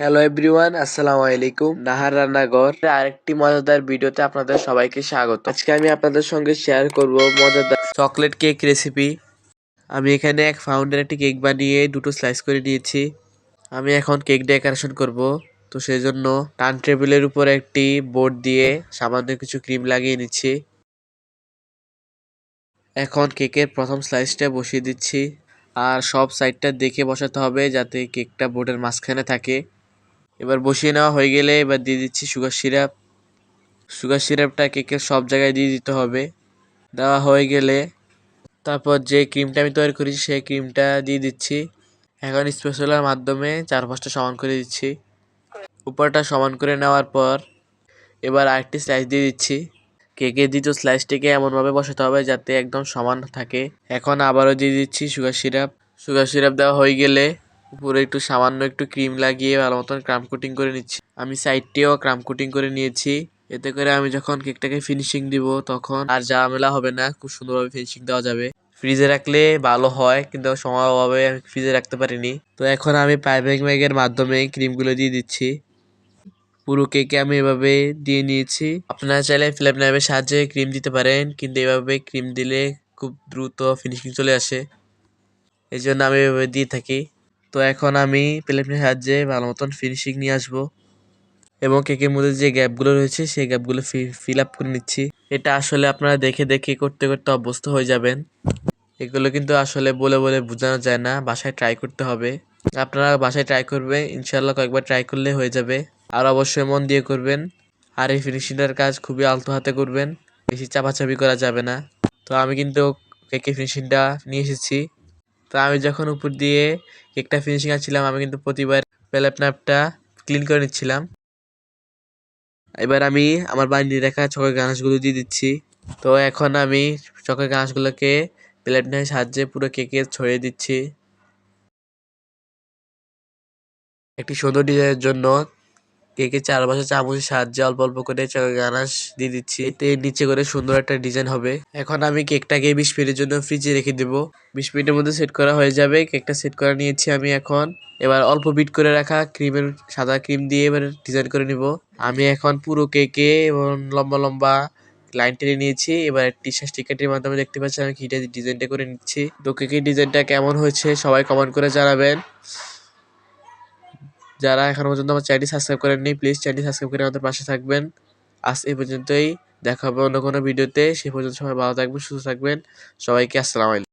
Hello everyone আসসালামু আলাইকুম নাহার রান্নাঘর আরেকটি মজাদার ভিডিওতে আপনাদের সবাইকে স্বাগত। আজকে আমি আপনাদের সঙ্গে শেয়ার করব মজাদার চকলেট কেক রেসিপি আমি এখানে এক ফাউন্ডের একটি কেক বানিয়ে দুটো স্লাইস করে নিয়েছি। আমি এখন কেক ডেকোরেশন করব। তো সেই জন্য টান টেবিলের উপর একটি বোর্ড দিয়ে সামান্য কিছু ক্রিম লাগিয়ে নিচ্ছি। এখন কেকের প্রথম স্লাইসটা বসিয়ে দিচ্ছি। আর সব সাইডটা দেখে বসাতে হবে যাতে কেকটা বোর্ডের মাঝখানে থাকে। এবার বসিয়ে নেওয়া হয়ে গেলে এবার দিয়ে দিচ্ছি সুগার সিরাপ। সুগার সিরাপটা কেকের সব জায়গায় দিয়ে দিতে হবে। দেওয়া হয়ে গেলে তারপর যে ক্রিমটা আমি তৈরি করেছি সেই ক্রিমটা দিয়ে দিচ্ছি। এখন স্পেশালের মাধ্যমে চার পাঁচটা সমান করে দিচ্ছি। উপরটা সমান করে নেওয়ার পর এবার আরেকটি স্লাইস দিয়ে দিচ্ছি। কেকের দ্বিতীয় স্লাইসটিকে এমনভাবে বসাতে হবে যাতে একদম সমান থাকে। এখন আবারও দিয়ে দিচ্ছি সুগার সিরাপ। সুগার সিরাপ দেওয়া হয়ে গেলে উপরে একটু সামান্য একটু ক্রিম লাগিয়ে ভালো মতন ক্রাম কোটিং করে নিচ্ছি। আমি সাইডটিও ক্রাম কোটিং করে নিয়েছি। এতে করে আমি যখন কেকটাকে ফিনিশিং দিব তখন আর ঝামেলা হবে না, খুব সুন্দরভাবে ফিনিশিং দেওয়া যাবে। ফ্রিজে রাখলে ভালো হয়, কিন্তু সময় অভাবে আমি ফ্রিজে রাখতে পারিনি। তো এখন আমি পাইপিং ব্যাগের মাধ্যমে ক্রিমগুলো দিয়ে দিচ্ছি। পুরো কেকে আমি এভাবে দিয়ে নিয়েছি। আপনারা চাইলে ফ্ল্যাপ নাইভের সাহায্যে ক্রিম দিতে পারেন, কিন্তু এভাবে ক্রিম দিলে খুব দ্রুত ফিনিশিং চলে আসে। এই জন্য আমি এভাবে দিয়ে থাকি। তো এখন আমি প্লেটের সাহায্যে ভালো মতন ফিনিশিং নিয়ে আসব এবং কেকের মধ্যে যে গ্যাপগুলো রয়েছে, সেই গ্যাপগুলো ফিল আপ করে নিচ্ছি। এটা আসলে আপনারা দেখে দেখে করতে করতে অভ্যস্ত হয়ে যাবেন। এগুলো কিন্তু আসলে বলে বলে বোঝানো যায় না, বাসায় ট্রাই করতে হবে। আপনারা বাসায় ট্রাই করবে ইনশাল্লাহ কয়েকবার ট্রাই করলে হয়ে যাবে। আর অবশ্যই মন দিয়ে করবেন। আর এই ফিনিশিংটার কাজ খুবই আলতো হাতে করবেন, বেশি চাপাচাপি করা যাবে না। তো আমি কিন্তু কেকের ফিনিশিংটা নিয়ে এসেছি। তো আমি যখন উপর দিয়ে কেকটা ফিনিশিং আসছিলাম আমি কিন্তু প্রতিবার প্যালেপ ন্যাপটা ক্লিন করে নিচ্ছিলাম। এবার আমি আমার বানিয়ে রাখা চকের গানাশগুলো দিয়ে দিচ্ছি। তো এখন আমি চকের গানাশগুলোকে প্লেট সাহায্যে পুরো কেকে ছড়িয়ে দিচ্ছি। একটি সুন্দর ডিজাইনের জন্য কেকের চারপাশে চামচের সাহায্যে অল্প অল্প করে গানাশ দিয়ে দিচ্ছি। এতে নিচে করে সুন্দর একটা ডিজাইন হবে। এখন আমি কেকটাকে বিশ মিনিটের জন্য ফ্রিজে রেখে দেবো। বিশ মিনিটের মধ্যে সেট করা হয়ে যাবে। কেকটা সেট করে নিয়েছি আমি এখন। এবার অল্প বিট করে রাখা ক্রিমের সাদা ক্রিম দিয়ে এবার ডিজাইন করে নিব। আমি এখন পুরো কেকে এবং লম্বা লম্বা লাইন টেনে নিয়েছি। এবার টি শার্ট স্টিকারটির মাধ্যমে দেখতে পাচ্ছি আমি কিটা ডিজাইনটা করে নিচ্ছি। তো কেকের ডিজাইনটা কেমন হয়েছে সবাই কমেন্ট করে জানাবেন। যারা এখনও পর্যন্ত আমার চ্যানেলটি সাবস্ক্রাইব করেননি প্লিজ চ্যানেলটি সাবস্ক্রাইব করে আমাদের পাশে থাকবেন। আজ এই পর্যন্তই। দেখা হবে অন্য কোনো ভিডিওতে। সে পর্যন্ত সবাই ভালো থাকবেন, সুস্থ থাকবেন। সবাইকে আসসালামু আলাইকুম।